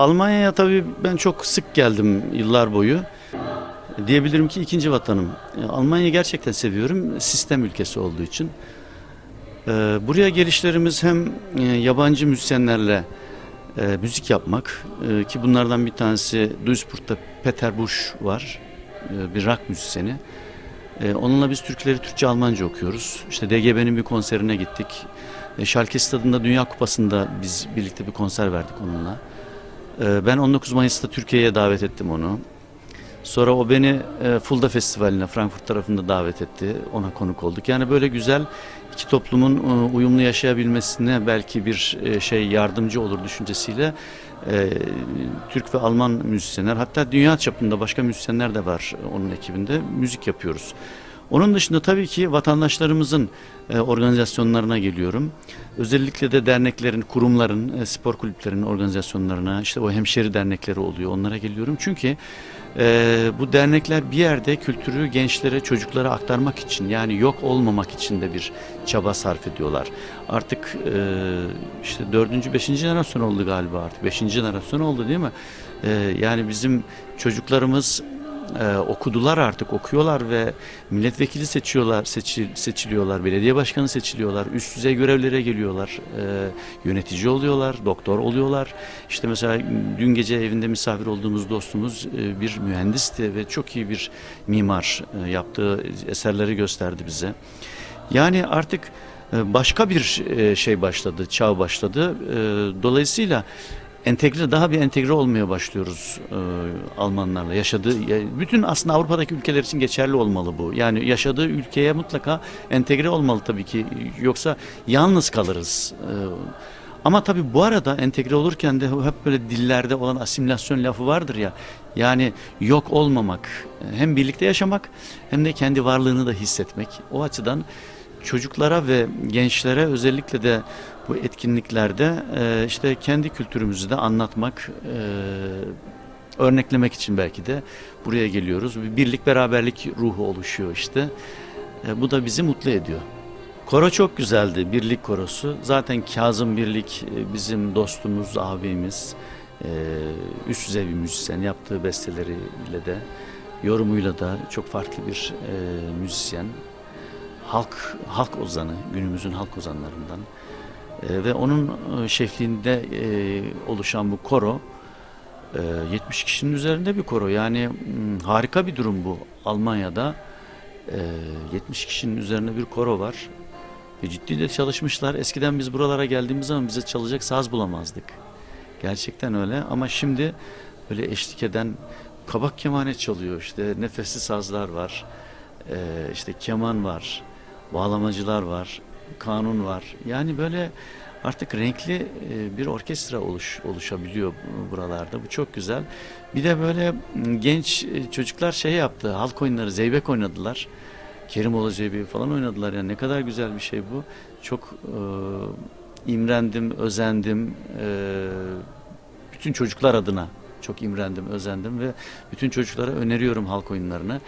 Almanya'ya tabii ben çok sık geldim yıllar boyu. Diyebilirim ki ikinci vatanım. Almanya'yı gerçekten seviyorum sistem ülkesi olduğu için. E, Buraya gelişlerimiz hem e, yabancı müzisyenlerle e, müzik yapmak e, ki bunlardan bir tanesi Duisburg'da Peter Busch var. Bir rock müzisyeni. Onunla biz Türkleri Türkçe Almanca okuyoruz. İşte DGB'nin bir konserine gittik. E, Schalke Stadı'nda Dünya Kupası'nda biz birlikte bir konser verdik onunla. E, Ben 19 Mayıs'ta Türkiye'ye davet ettim onu. Sonra o beni e, Fulda Festivali'ne Frankfurt tarafında davet etti. Ona konuk olduk. Yani böyle güzel iki toplumun e, uyumlu yaşayabilmesine belki bir e, şey yardımcı olur düşüncesiyle Türk ve Alman müzisyenler hatta dünya çapında başka müzisyenler de var onun ekibinde müzik yapıyoruz. Onun dışında tabii ki vatandaşlarımızın e, organizasyonlarına geliyorum. Özellikle de derneklerin, kurumların, e, spor kulüplerinin organizasyonlarına, işte o hemşeri dernekleri oluyor. Onlara geliyorum. Çünkü e, bu dernekler bir yerde kültürü gençlere, çocuklara aktarmak için yani yok olmamak için de bir çaba sarf ediyorlar. Artık işte dördüncü, beşinci jenerasyon oldu galiba artık. Beşinci jenerasyon oldu değil mi? Yani bizim çocuklarımız ee, okudular artık okuyorlar ve milletvekili seçiyorlar seçil, seçiliyorlar belediye başkanı seçiliyorlar üst düzey görevlere geliyorlar ee, yönetici oluyorlar doktor oluyorlar. İşte mesela dün gece evinde misafir olduğumuz dostumuz e, bir mühendisti ve çok iyi bir mimar e, yaptığı eserleri gösterdi bize. Yani artık e, başka bir e, şey başladı çağ başladı. E, dolayısıyla entegre daha bir entegre olmaya başlıyoruz e, Almanlarla. Yaşadığı ya, bütün aslında Avrupa'daki ülkeler için geçerli olmalı bu. Yani yaşadığı ülkeye mutlaka entegre olmalı tabii ki. Yoksa yalnız kalırız. E, ama tabii bu arada entegre olurken de hep böyle dillerde olan asimilasyon lafı vardır ya. Yani yok olmamak, hem birlikte yaşamak hem de kendi varlığını da hissetmek. O açıdan çocuklara ve gençlere özellikle de bu etkinliklerde e, işte kendi kültürümüzü de anlatmak, e, örneklemek için belki de buraya geliyoruz. Bir birlik beraberlik ruhu oluşuyor işte. E, bu da bizi mutlu ediyor. Koro çok güzeldi, birlik korosu. Zaten Kazım Birlik e, bizim dostumuz, abimiz. E, üst düzey bir müzisyen. Yaptığı besteleriyle de, yorumuyla da çok farklı bir e, müzisyen. Halk halk ozanı, günümüzün halk ozanlarından. E, ve onun e, şefliğinde e, oluşan bu koro e, 70 kişinin üzerinde bir koro. Yani mm, harika bir durum bu Almanya'da. E, 70 kişinin üzerinde bir koro var. Ve ciddi de çalışmışlar. Eskiden biz buralara geldiğimiz zaman bize çalacak saz bulamazdık. Gerçekten öyle ama şimdi böyle eşlik eden kabak kemane çalıyor işte nefesli sazlar var. E, işte keman var. Bağlamacılar var. Kanun var. Yani böyle artık renkli e, bir orkestra oluş, oluşabiliyor buralarda. Bu çok güzel. Bir de böyle genç e, çocuklar şey yaptı. Halk oyunları, zeybek oynadılar. Kerimoğlu Zeybeği falan oynadılar. Yani ne kadar güzel bir şey bu. Çok e, imrendim, özendim. E, bütün çocuklar adına çok imrendim, özendim ve bütün çocuklara öneriyorum halk oyunlarını.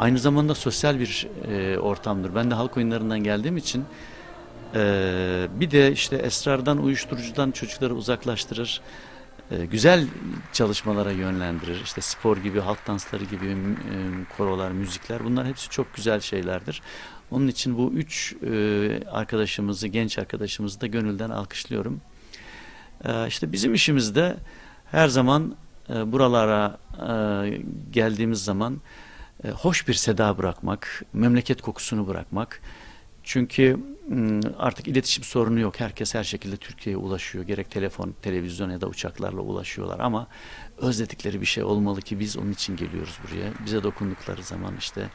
Aynı zamanda sosyal bir e, ortamdır. Ben de halk oyunlarından geldiğim için e, bir de işte esrardan, uyuşturucudan çocukları uzaklaştırır. E, güzel çalışmalara yönlendirir. İşte spor gibi, halk dansları gibi, e, korolar, müzikler bunlar hepsi çok güzel şeylerdir. Onun için bu üç e, arkadaşımızı, genç arkadaşımızı da gönülden alkışlıyorum. E, işte bizim işimizde her zaman e, buralara e, geldiğimiz zaman hoş bir seda bırakmak, memleket kokusunu bırakmak. Çünkü artık iletişim sorunu yok. Herkes her şekilde Türkiye'ye ulaşıyor. Gerek telefon, televizyon ya da uçaklarla ulaşıyorlar ama özledikleri bir şey olmalı ki biz onun için geliyoruz buraya. Bize dokundukları zaman işte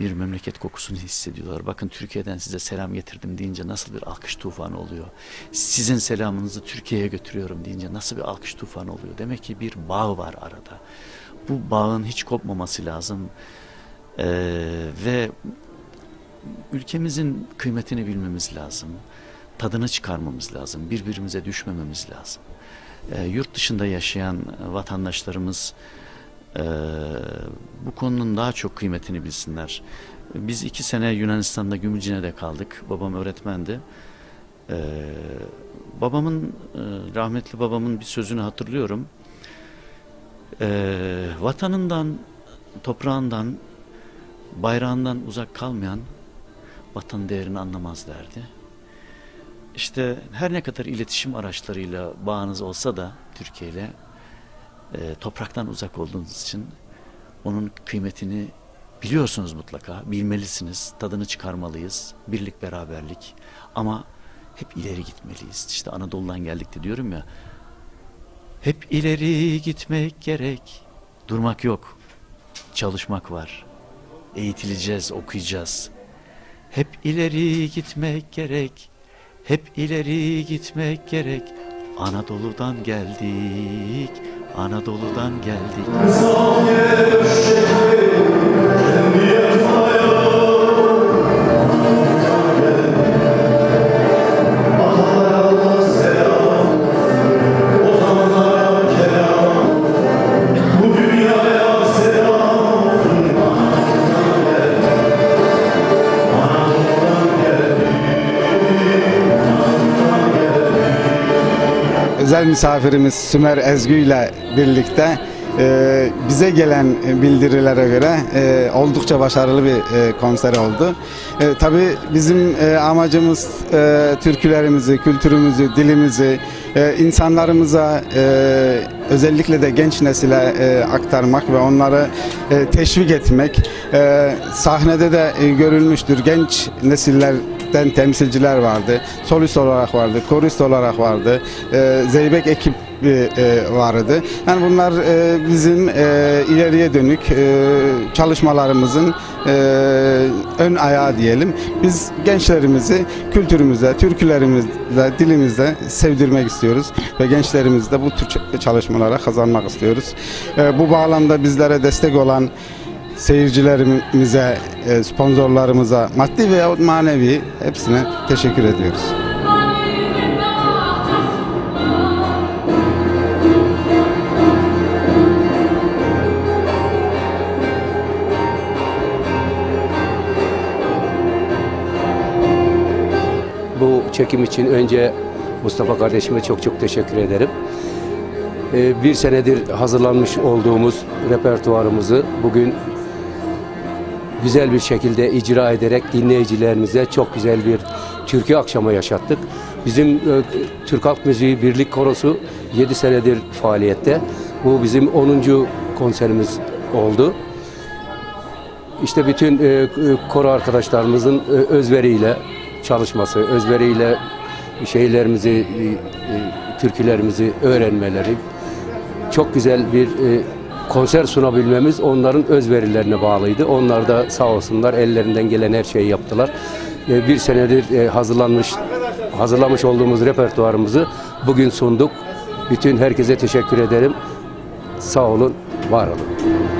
bir memleket kokusunu hissediyorlar. Bakın Türkiye'den size selam getirdim deyince nasıl bir alkış tufanı oluyor. Sizin selamınızı Türkiye'ye götürüyorum deyince nasıl bir alkış tufanı oluyor. Demek ki bir bağ var arada. Bu bağın hiç kopmaması lazım. Ee, ve ülkemizin kıymetini bilmemiz lazım. Tadını çıkarmamız lazım. Birbirimize düşmememiz lazım. Ee, yurt dışında yaşayan vatandaşlarımız e, bu konunun daha çok kıymetini bilsinler. Biz iki sene Yunanistan'da Gümülcine'de kaldık. Babam öğretmendi. Ee, babamın, e, rahmetli babamın bir sözünü hatırlıyorum. E, vatanından, toprağından, bayrağından uzak kalmayan vatan değerini anlamaz derdi. İşte her ne kadar iletişim araçlarıyla bağınız olsa da Türkiye ile e, topraktan uzak olduğunuz için onun kıymetini biliyorsunuz mutlaka, bilmelisiniz, tadını çıkarmalıyız, birlik beraberlik ama hep ileri gitmeliyiz. İşte Anadolu'dan geldik de diyorum ya, hep ileri gitmek gerek, durmak yok, çalışmak var, eğitileceğiz, okuyacağız. Hep ileri gitmek gerek, hep ileri gitmek gerek. Anadolu'dan geldik, Anadolu'dan geldik. Misafirimiz Sümer Ezgü ile birlikte e, bize gelen bildirilere göre e, oldukça başarılı bir e, konser oldu. E, tabii bizim e, amacımız e, türkülerimizi, kültürümüzü, dilimizi e, insanlarımıza e, özellikle de genç nesile e, aktarmak ve onları e, teşvik etmek. E, sahnede de e, görülmüştür genç nesiller den temsilciler vardı. Solist olarak vardı, korist olarak vardı. E, Zeybek ekip e, vardı. Yani bunlar e, bizim e, ileriye dönük e, çalışmalarımızın e, ön ayağı diyelim. Biz gençlerimizi kültürümüze, türkülerimizle, dilimizle sevdirmek istiyoruz ve gençlerimizi de bu tür çalışmalara kazanmak istiyoruz. E, bu bağlamda bizlere destek olan seyircilerimize, e, sponsorlarımıza, maddi veya manevi hepsine teşekkür ediyoruz. Bu çekim için önce Mustafa kardeşime çok çok teşekkür ederim. Ee, Bir senedir hazırlanmış olduğumuz repertuarımızı bugün güzel bir şekilde icra ederek dinleyicilerimize çok güzel bir türkü akşamı yaşattık. Bizim e, Türk Halk Müziği Birlik Korosu 7 senedir faaliyette. Bu bizim 10. konserimiz oldu. İşte bütün e, e, koro arkadaşlarımızın e, özveriyle çalışması, özveriyle şeylerimizi, e, e, türkülerimizi öğrenmeleri, çok güzel bir e, konser sunabilmemiz onların özverilerine bağlıydı. Onlar da sağ olsunlar ellerinden gelen her şeyi yaptılar. E, bir senedir e, hazırlanmış, hazırlamış olduğumuz repertuarımızı bugün sunduk. Bütün herkese teşekkür ederim. Sağ olun, var olun.